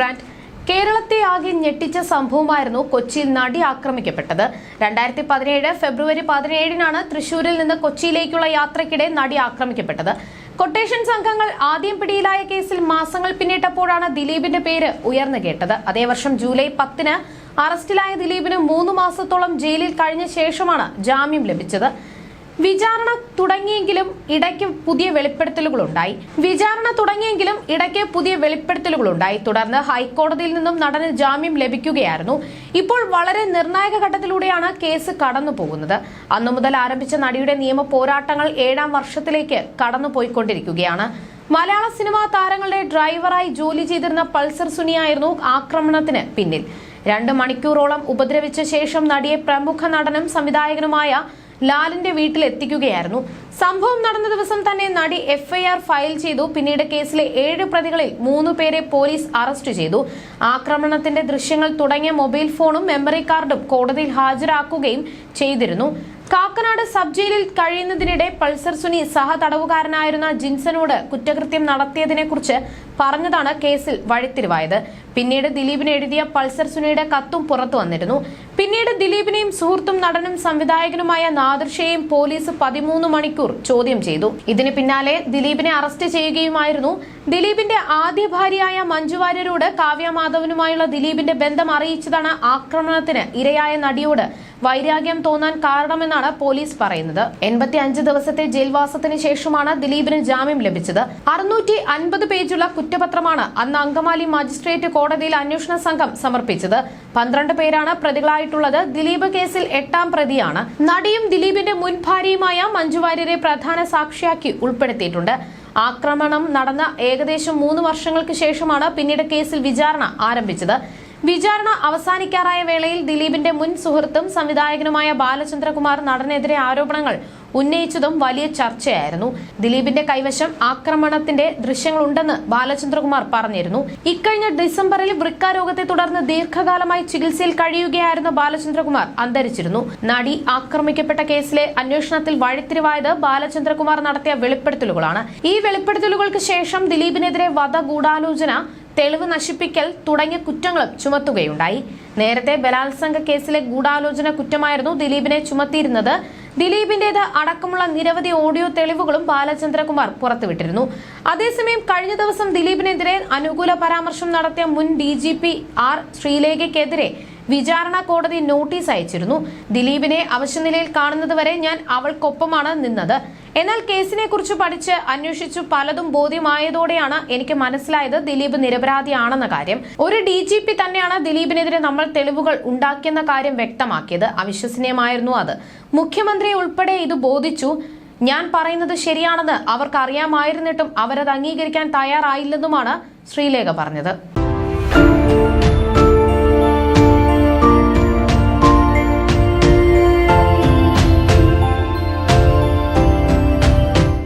Brand. കേരളത്തെ ആകെ ഞെട്ടിച്ച സംഭവമായിരുന്നു കൊച്ചിയിൽ നടി ആക്രമിക്കപ്പെട്ടത്. രണ്ടായിരത്തി പതിനേഴ് ഫെബ്രുവരി പതിനേഴിനാണ് തൃശൂരിൽ നിന്ന് കൊച്ചിയിലേക്കുള്ള യാത്രയ്ക്കിടെ നടി ആക്രമിക്കപ്പെട്ടത്. കൊട്ടേഷൻ സംഘങ്ങൾ ആദ്യം പിടിയിലായ കേസിൽ മാസങ്ങൾ പിന്നിട്ടപ്പോഴാണ് ദിലീപിന്റെ പേര് ഉയർന്നു കേട്ടത്. അതേ വർഷം ജൂലൈ പത്തിന് അറസ്റ്റിലായ ദിലീപിന് മൂന്ന് മാസത്തോളം ജയിലിൽ കഴിഞ്ഞ ശേഷമാണ് ജാമ്യം ലഭിച്ചത്. വിചാരണ തുടങ്ങിയെങ്കിലും ഇടയ്ക്ക് പുതിയ വെളിപ്പെടുത്തലുകളുണ്ടായി. വിചാരണ തുടങ്ങിയെങ്കിലും ഇടയ്ക്ക് പുതിയ വെളിപ്പെടുത്തലുകളുണ്ടായി. തുടർന്ന് ഹൈക്കോടതിയിൽ നിന്നും നടന് ജാമ്യം ലഭിക്കുകയായിരുന്നു. ഇപ്പോൾ വളരെ നിർണായക ഘട്ടത്തിലൂടെയാണ് കേസ് കടന്നു പോകുന്നത് അന്നു മുതൽ ആരംഭിച്ച നടിയുടെ നിയമ പോരാട്ടങ്ങൾ ഏഴാം വർഷത്തിലേക്ക് കടന്നുപോയിക്കൊണ്ടിരിക്കുകയാണ്. മലയാള സിനിമാ താരങ്ങളുടെ ഡ്രൈവറായി ജോലി ചെയ്തിരുന്ന പൾസർ സുനിയായിരുന്നു ആക്രമണത്തിന് പിന്നിൽ. രണ്ട് മണിക്കൂറോളം ഉപദ്രവിച്ച ശേഷം നടിയെ പ്രമുഖ നടനും സംവിധായകനുമായ ലാലിന്റെ വീട്ടിൽ എത്തിക്കുകയായിരുന്നു സംഭവം നടന്ന ദിവസം തന്നെ നടി എഫ്ഐആർ ഫയൽ ചെയ്തു. പിന്നീട് കേസിലെ ഏഴ് പ്രതികളിൽ മൂന്നു പേരെ പോലീസ് അറസ്റ്റ് ചെയ്തു. ആക്രമണത്തിന്റെ ദൃശ്യങ്ങൾ തുടങ്ങിയ മൊബൈൽ ഫോണും മെമ്മറി കാർഡും കോടതിയിൽ ഹാജരാക്കുകയും ചെയ്തിരുന്നു. കാക്കനാട് സബ് ജയിലിൽ കഴിയുന്നതിനിടെ പൾസർ സുനി സഹതടവുകാരനായിരുന്ന ജിൻസനോട് കുറ്റകൃത്യം നടത്തിയതിനെക്കുറിച്ച് പറഞ്ഞതാണ് കേസിൽ വഴിത്തിരിവായത്. പിന്നീട് ദിലീപിന് എഴുതിയ പൾസർ സുനിയുടെ കത്തും പുറത്തു വന്നിരുന്നു. പിന്നീട് ദിലീപിനെയും സുഹൃത്തും നടനും സംവിധായകനുമായ നാദർഷയെയും പോലീസ് പതിമൂന്ന് മണിക്കൂർ ചോദ്യം ചെയ്തു. ഇതിന് പിന്നാലെ ദിലീപിനെ അറസ്റ്റ് ചെയ്യുകയുമായിരുന്നു. ദിലീപിന്റെ ആദ്യ ഭാര്യയായ മഞ്ജു വാര്യരോട് കാവ്യ മാധവനുമായുള്ള ദിലീപിന്റെ ബന്ധം അറിയിച്ചതാണ് ആക്രമണത്തിന് ഇരയായ നടിയോട് വൈരാഗ്യം തോന്നാൻ കാരണമെന്നാണ് പോലീസ് പറയുന്നത്. എൺപത്തി അഞ്ച് ദിവസത്തെ ജയിൽവാസത്തിന് ശേഷമാണ് ദിലീപിന് ജാമ്യം ലഭിച്ചത്. അറുന്നൂറ്റി അൻപത് പേജുള്ള കുറ്റപത്രമാണ് അന്ന് അങ്കമാലി മജിസ്ട്രേറ്റ് കോടതിയിൽ അന്വേഷണ സംഘം സമർപ്പിച്ചത്. പന്ത്രണ്ട് പേരാണ് പ്രതികളായിട്ടുള്ളത്. ദിലീപ് കേസിൽ എട്ടാം പ്രതിയാണ്. നടിയും ദിലീപിന്റെ മുൻ ഭാര്യയുമായ മഞ്ജുവാര്യരെ പ്രധാന സാക്ഷിയാക്കി ഉൾപ്പെടുത്തിയിട്ടുണ്ട്. ആക്രമണം നടന്ന ഏകദേശം മൂന്ന് വർഷങ്ങൾക്ക് ശേഷമാണ് പിന്നീട് കേസിൽ വിചാരണ ആരംഭിച്ചത്. വിചാരണ അവസാനിക്കാറായ വേളയിൽ ദിലീപിന്റെ മുൻ സുഹൃത്തും സംവിധായകനുമായ ബാലചന്ദ്രകുമാർ നടനെതിരെ ആരോപണങ്ങൾ ഉന്നയിച്ചതും വലിയ ചർച്ചയായിരുന്നു. ദിലീപിന്റെ കൈവശം ആക്രമണത്തിന്റെ ദൃശ്യങ്ങളുണ്ടെന്ന് ബാലചന്ദ്രകുമാർ പറഞ്ഞിരുന്നു. ഇക്കഴിഞ്ഞ ഡിസംബറിൽ വൃക്ക രോഗത്തെ തുടർന്ന് ദീർഘകാലമായി ചികിത്സയിൽ കഴിയുകയായിരുന്ന ബാലചന്ദ്രകുമാർ അന്തരിച്ചിരുന്നു. നടി ആക്രമിക്കപ്പെട്ട കേസിലെ അന്വേഷണത്തിൽ വഴിത്തിരിവായത് ബാലചന്ദ്രകുമാർ നടത്തിയ വെളിപ്പെടുത്തലുകളാണ്. ഈ വെളിപ്പെടുത്തലുകൾക്ക് ശേഷം ദിലീപിനെതിരെ വധഗൂഢാലോചന തെളിവ് നശിപ്പിക്കൽ തുടങ്ങിയ കുറ്റങ്ങളും ചുമത്തുകയുണ്ടായി. നേരത്തെ ബലാത്സംഗ കേസിലെ ഗൂഢാലോചന കുറ്റമായിരുന്നു ദിലീപിനെ ചുമത്തിയിരുന്നത്. ദിലീപിന്റേത് അടക്കമുള്ള നിരവധി ഓഡിയോ തെളിവുകളും ബാലചന്ദ്രകുമാർ പുറത്തുവിട്ടിരുന്നു. അതേസമയം കഴിഞ്ഞ ദിവസം ദിലീപിനെതിരെ അനുകൂല പരാമർശം നടത്തിയ മുൻ ഡി ആർ ശ്രീലേഖയ്ക്കെതിരെ വിചാരണ കോടതി നോട്ടീസ് അയച്ചിരുന്നു. ദിലീപിനെ അവശ്യനിലയിൽ കാണുന്നതുവരെ ഞാൻ അവൾക്കൊപ്പമാണ് നിന്നത്. എന്നാൽ കേസിനെ കുറിച്ച് പഠിച്ച് അന്വേഷിച്ചു പലതും ബോധ്യമായതോടെയാണ് എനിക്ക് മനസ്സിലായത് ദിലീപ് നിരപരാധിയാണെന്ന കാര്യം. ഒരു ഡി ജി പി തന്നെയാണ് ദിലീപിനെതിരെ നമ്മൾ തെളിവുകൾ ഉണ്ടാക്കിയെന്ന കാര്യം വ്യക്തമാക്കിയത്. അവിശ്വസനീയമായിരുന്നു അത്. മുഖ്യമന്ത്രിയെ ഉൾപ്പെടെ ഇത് ബോധിച്ചു. ഞാൻ പറയുന്നത് ശരിയാണെന്ന് അവർക്ക് അറിയാമായിരുന്നിട്ടും അവരത് അംഗീകരിക്കാൻ തയ്യാറായില്ലെന്നുമാണ് ശ്രീലേഖ പറഞ്ഞത്.